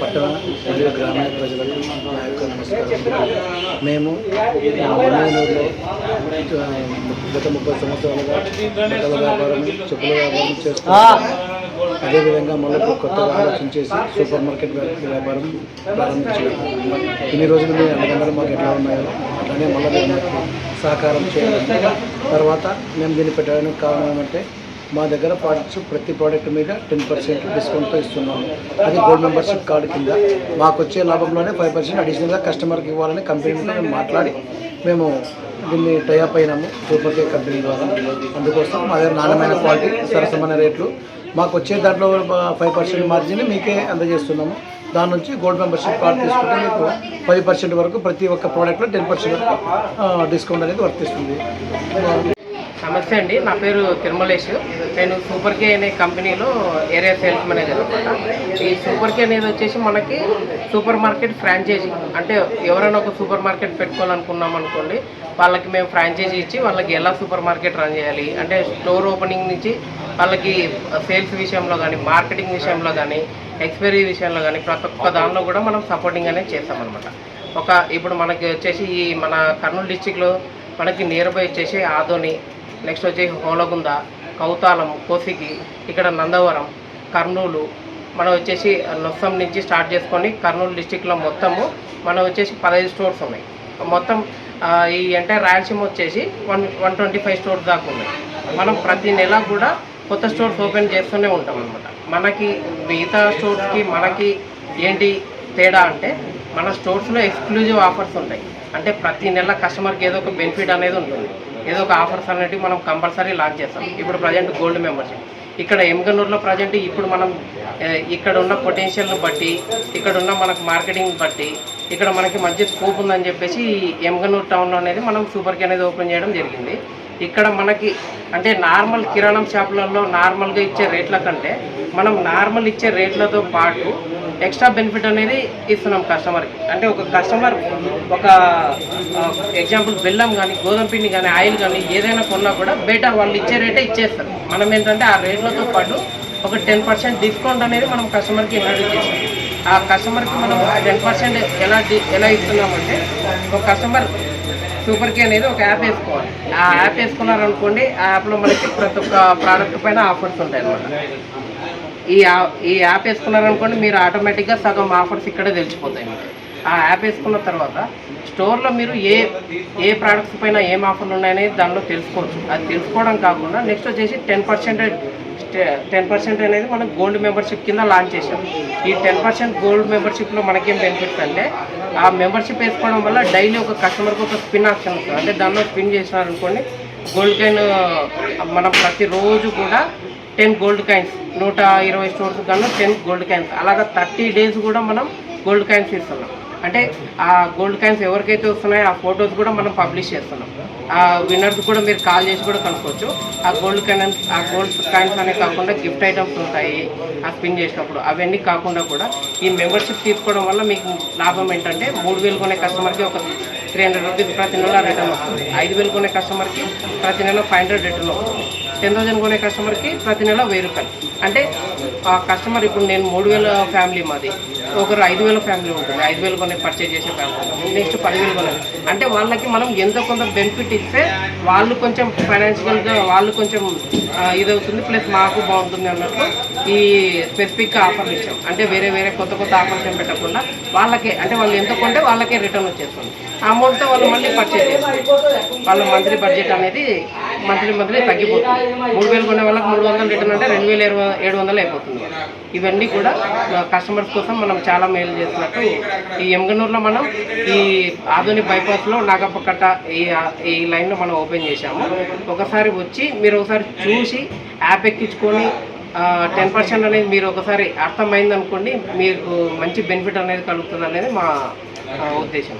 పట్టణ మరియు గ్రామీణ ప్రజలకు నా యొక్క నమస్కారం మేము గత ముప్పై సంవత్సరాలుగా బట్టల వ్యాపారం చెప్పుల వ్యాపారం చేస్తున్నాం అదేవిధంగా మళ్ళీ కొత్తగా చేసి సూపర్ మార్కెట్ వ్యాపారం ప్రారంభించాం ఇన్ని రోజులు మీ అందరూ మాకు ఎట్లా ఉన్నాయో అట్లానే మళ్ళీ సహకారం చేయాలి. తర్వాత మేము దీన్ని పెట్టడానికి కారణం ఏమంటే మా దగ్గర ప్రోడక్ట్స్ ప్రతి ప్రోడక్ట్ మీద టెన్ పర్సెంట్ డిస్కౌంట్తో ఇస్తున్నాము. అది గోల్డ్ మెంబర్షిప్ కార్డు కింద. మాకు వచ్చే లాభంలోనే ఫైవ్ పర్సెంట్ అడిషనల్గా కస్టమర్కి ఇవ్వాలని కంపెనీతో మేము మాట్లాడి మేము దీన్ని టైఅప్ అయినాము సూపర్ కే కంపెనీ ద్వారా. అందుకోసం మా దగ్గర నాణ్యమైన క్వాలిటీ సరసమైన రేట్లు. మాకు వచ్చే దాంట్లో ఫైవ్ పర్సెంట్ మార్జిన్ మీకే అందజేస్తున్నాము. దాని నుంచి గోల్డ్ మెంబర్షిప్ కార్డు తీసుకుంటే మీకు పది పర్సెంట్ వరకు ప్రతి ఒక్క ప్రోడక్ట్లో టెన్ పర్సెంట్ వరకు డిస్కౌంట్ అనేది వర్తిస్తుంది. నమస్తే అండి. నా పేరు తిరుమలేష్ నేను సూపర్ కే అనే కంపెనీలో ఏరియా సేల్స్ మేనేజర్ అనమాట ఈ సూపర్ కే అనేది వచ్చేసి మనకి సూపర్ మార్కెట్ ఫ్రాంచైజీ అంటే ఎవరైనా ఒక సూపర్ మార్కెట్ పెట్టుకోవాలనుకున్నాం అనుకోండి వాళ్ళకి మేము ఫ్రాంచైజీ ఇచ్చి వాళ్ళకి ఎలా సూపర్ మార్కెట్ రన్ చేయాలి? అంటే స్టోర్ ఓపెనింగ్ నుంచి వాళ్ళకి సేల్స్ విషయంలో కానీ మార్కెటింగ్ విషయంలో కానీ ఎక్స్పైరీ విషయంలో కానీ ప్రతి ఒక్క దానిలో కూడా మనం సపోర్టింగ్ అనేది చేస్తామన్నమాట ఒక ఇప్పుడు మనకి వచ్చేసి ఈ మన కర్నూలు డిస్టిక్లో మనకి నియర్ బై వచ్చేసి ఆదోని నెక్స్ట్ వచ్చేసి హోలగుంద కౌతాలం కోసిగి ఇక్కడ నందవరం కర్నూలు మనం వచ్చేసి నొస్సం నుంచి స్టార్ట్ చేసుకొని కర్నూలు డిస్టిక్లో మొత్తము మనం వచ్చేసి పదహైదు స్టోర్స్ ఉన్నాయి. మొత్తం ఈ ఎంటైర్ రాయలసీమ వచ్చేసి one one twenty five stores దాకా ఉన్నాయి. మనం ప్రతి నెల కూడా కొత్త స్టోర్స్ ఓపెన్ చేస్తూనే ఉంటాం అనమాట మనకి మిగతా స్టోర్స్కి మనకి ఏంటి తేడా అంటే మన స్టోర్స్లో ఎక్స్క్లూజివ్ ఆఫర్స్ ఉంటాయి. అంటే ప్రతి నెల కస్టమర్కి ఏదో ఒక బెనిఫిట్ అనేది ఉంటుంది. ఏదో ఒక ఆఫర్స్ అనేటివి మనం కంపల్సరీ లాంచ్ చేస్తాం. ఇప్పుడు ప్రజెంట్ గోల్డ్ మెంబర్షిప్ ఇక్కడ ఎమ్గనూరులో ప్రజెంట్ ఇప్పుడు మనం ఇక్కడ ఉన్న పొటెన్షియల్ని బట్టి ఇక్కడ ఉన్న మనకు మార్కెటింగ్ బట్టి ఇక్కడ మనకి మంచి స్కోప్ ఉందని చెప్పేసి ఈ టౌన్లో అనేది మనం సూపర్ కే అనేది ఓపెన్ చేయడం జరిగింది. ఇక్కడ మనకి అంటే నార్మల్ కిరాణం షాపులలో నార్మల్గా ఇచ్చే రేట్ల కంటే మనం నార్మల్ ఇచ్చే రేట్లతో పాటు ఎక్స్ట్రా బెనిఫిట్ అనేది ఇస్తున్నాం కస్టమర్కి. అంటే ఒక కస్టమర్ ఒక ఎగ్జాంపుల్ బెల్లం కానీ గోధుమ పిండి కానీ ఆయిల్ కానీ ఏదైనా కొన్నా కూడా బెటర్ వాళ్ళు ఇచ్చే రేటే ఇచ్చేస్తారు. మనం ఏంటంటే ఆ రేట్లతో పాటు ఒక టెన్ పర్సెంట్ డిస్కౌంట్ అనేది మనం కస్టమర్కి ఇంట్రడ్యూస్ చేస్తాం. ఆ కస్టమర్కి మనం టెన్ పర్సెంట్ ఎలా ఎలా ఇస్తున్నామంటే ఒక కస్టమర్ సూపర్ కే అనేది ఒక యాప్ వేసుకోవాలి. ఆ యాప్ వేసుకున్నారనుకోండి ఆ యాప్లో మనకి ప్రతి ఒక్క ప్రోడక్ట్ పైన ఆఫర్స్ ఉంటాయి అన్నమాట ఈ ఈ యాప్ వేసుకున్నారనుకోండి మీరు ఆటోమేటిక్గా సగం ఆఫర్స్ ఇక్కడే తెలిసిపోతాయి మీకు ఆ యాప్ వేసుకున్న తర్వాత స్టోర్లో మీరు ఏ ఏ ప్రోడక్ట్స్ పైన ఏం ఆఫర్లు ఉన్నాయనేది దానిలో తెలుసుకోవచ్చు. అది తెలుసుకోవడం కాకుండా నెక్స్ట్ వచ్చేసి టెన్ పర్సెంట్ టెన్ పర్సెంట్ అనేది మనం గోల్డ్ మెంబర్షిప్ కింద లాంచ్ చేసాం ఈ టెన్ పర్సెంట్ గోల్డ్ మెంబర్షిప్లో మనకేం బెనిఫిట్స్ అంటే ఆ మెంబర్షిప్ వేసుకోవడం వల్ల డైలీ ఒక కస్టమర్కి ఒక స్పిన్ ఆప్షన్ వస్తుంది. అంటే దానిలో స్పిన్ చేసినారనుకోండి గోల్డ్ కాయిన్ మనం ప్రతిరోజు కూడా టెన్ గోల్డ్ కాయిన్స్. నూట ఇరవై స్టోర్స్ కన్నా టెన్ గోల్డ్ కాయిన్స్. అలాగా థర్టీ డేస్ కూడా మనం గోల్డ్ కాయిన్స్ ఇస్తున్నాం. అంటే ఆ గోల్డ్ కాయిన్స్ ఎవరికైతే వస్తున్నాయో ఆ ఫొటోస్ కూడా మనం పబ్లిష్ చేస్తున్నాం. ఆ విన్నర్స్ కూడా మీరు కాల్ చేసి కూడా కనుక్కోవచ్చు. ఆ గోల్డ్ కాయిన్స్ ఆ గోల్డ్ కాయిన్స్ అనే కాకుండా గిఫ్ట్ ఐటమ్స్ ఉంటాయి ఆ స్పిన్ చేసినప్పుడు. అవన్నీ కాకుండా కూడా ఈ మెంబర్షిప్ తీసుకోవడం వల్ల మీకు లాభం ఏంటంటే మూడు వేలు కొనే కస్టమర్కి ఒక త్రీ హండ్రెడ్ రూపీస్ ప్రతి నెల రిటర్న్ వస్తుంది. ఐదు వేలు కొనే కస్టమర్కి ప్రతి నెల ఫైవ్ హండ్రెడ్ రిటర్న్ వస్తుంది. టెన్ థౌసండ్ కొనే కస్టమర్కి ప్రతి నెల వెయ్యి రూపాయలు. అంటే ఆ కస్టమర్ ఇప్పుడు నేను మూడు వేల ఫ్యామిలీ మాది. ఒకరు ఐదు వేల ఫ్యామిలీ ఉంటుంది. ఐదు వేలు కొనే పర్చేజ్ చేసే ఫ్యామిలీ నెక్స్ట్ పదివేలు కొనేది అంటే వాళ్ళకి మనం ఎంతో కొంత బెనిఫిట్ ఇస్తే వాళ్ళు కొంచెం ఫైనాన్షియల్గా వాళ్ళు కొంచెం ఇదవుతుంది. ప్లస్ మాకు బాగుంటుంది అన్నట్లు ఈ స్పెసిఫిక్గా ఆఫర్లు ఇచ్చాం. అంటే వేరే వేరే కొత్త కొత్త ఆఫర్స్ ఏం పెట్టకుండా వాళ్ళకే అంటే వాళ్ళు ఎంత కొంటే వాళ్ళకే రిటర్న్ వచ్చేస్తుంది. ఆ అమౌంట్తో వాళ్ళు మళ్ళీ పర్చేజ్ చేస్తారు. వాళ్ళ మంత్లీ బడ్జెట్ అనేది మంత్లీ మంత్లీ తగ్గిపోతుంది. మూడు వేలు కొనే వాళ్ళకి మూడు వందలు రిటర్న్ అంటే రెండు వేల ఇరవై ఏడు వందలు అయిపోతుంది. ఇవన్నీ కూడా కస్టమర్స్ కోసం మనం చాలా మేలు చేసినట్టు ఈ ఎమ్గనూరులో మనం ఈ ఆధునిక బైపాస్లో నాగప్పకట్ట ఈ ఈ లైన్లో మనం ఓపెన్ చేశాము. ఒకసారి వచ్చి మీరు ఒకసారి చూసి యాప్ ఎక్కించుకొని టెన్ పర్సెంట్ అనేది మీరు ఒకసారి అర్థమైంది అనుకోండి మీకు మంచి బెనిఫిట్ అనేది కలుగుతుంది అనేది మా ఉద్దేశం.